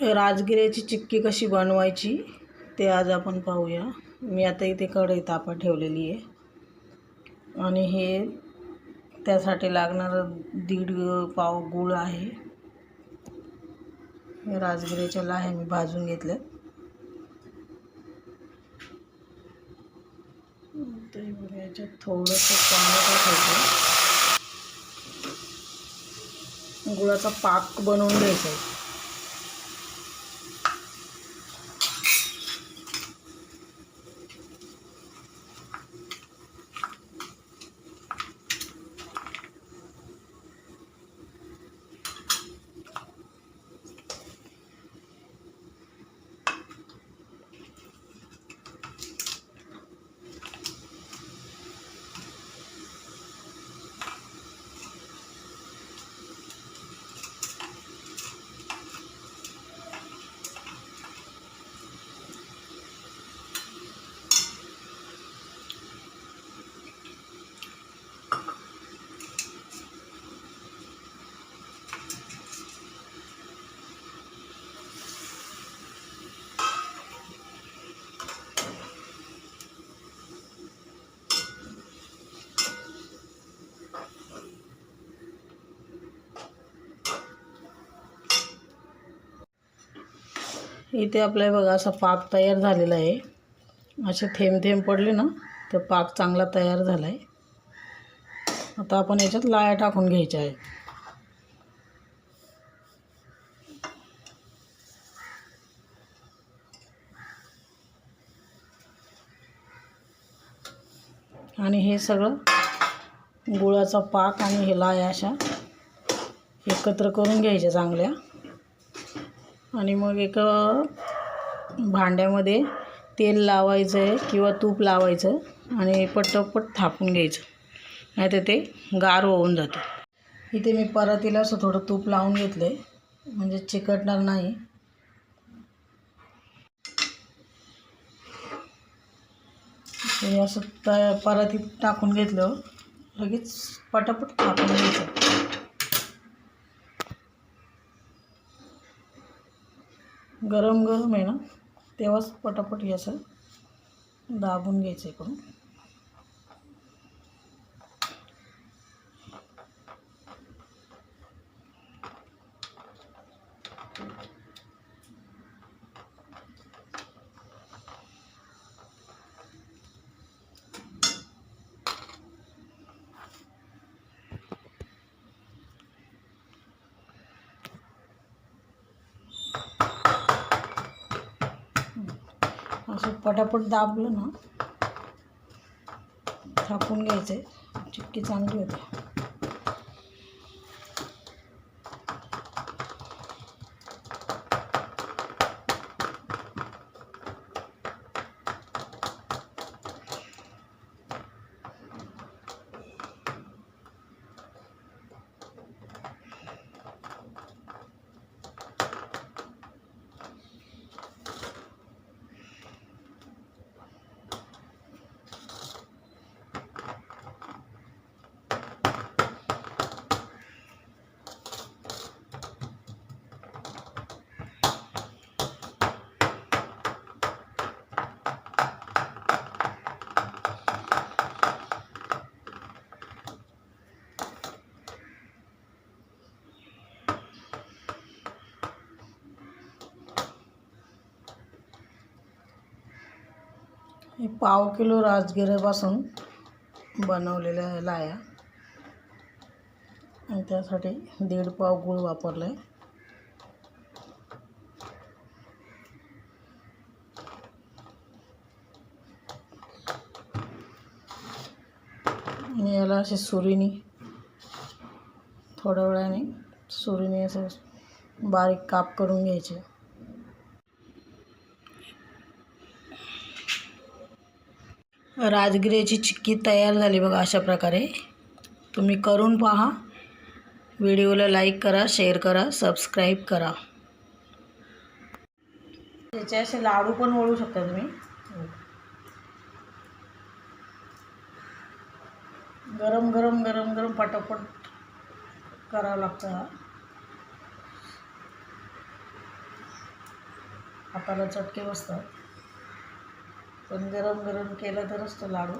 राजगिऱ्याची चिक्की कशी बनवायची ते आज आपण पाहूया. मी आता इथे कढई तापा ठेवलेली आहे. आणि हे त्यासाठी लागणारं दीड पाव गूळ आहे. हे राजगिऱ्याच्या लाह्या मी भाजून घेतल्या याच्यात थोडंसं टोमॅटो ठेवतो गुळाचा पाक बनवून घ्यायचा आहे. इथे आपल्या बघा असा पाक तयार झालेला आहे. असे थेंब थेंब पडले ना तर पाक चांगला तयार झाला आहे आता आपण याच्यात लाया टाकून घ्यायच्या आहेत. आणि हे सगळं गुळाचा पाक आणि हे लाया अशा एकत्र करून घ्यायच्या चांगल्या. आणि मग एक भांड्यामध्ये तेल लावायचं आहे किंवा तूप लावायचं आणि पटपट थापून घ्यायचं. नाही तर ते गार होऊन जातं. इथे मी परातीला असं थोडं तूप लावून घेतलं आहे म्हणजे चिकटणार नाही. असं त परातीत टाकून घेतलं. लगेच पटापट थापून घ्यायचं. गरम गरम आहे ना तेव्हाच पटापट हे असं दाबून घ्यायचं इकडून. असं पटापट दाबलं ना थापून घ्यायचं आहे चिक्की चांगली होते. हे पाव किलो राजगिऱ्यापासून बनवलेल्या लाया. आणि त्यासाठी दीड पाव गूळ वापरला आहे आणि याला असे सुरीनी थोड्या वेळाने सुरीने असं बारीक काप करून घ्यायचे. राजगिऱ्याची चिक्की तयार झाली बघा अशा प्रकारे. तुम्ही करून पहा. व्हिडिओला लाईक करा शेअर करा सबस्क्राईब करा. त्याचे असे लाडू पण वळू शकता तुम्ही. गरम गरम गरम गरम पटापट करावं लागतं हा. हाताला चटके बसतात. पण गरम गरम केलं तरच तो लाडू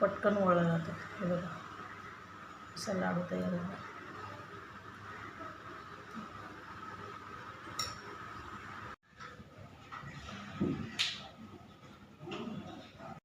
पटकन वळला जातो. हे बघा. असा लाडू तयार झाला.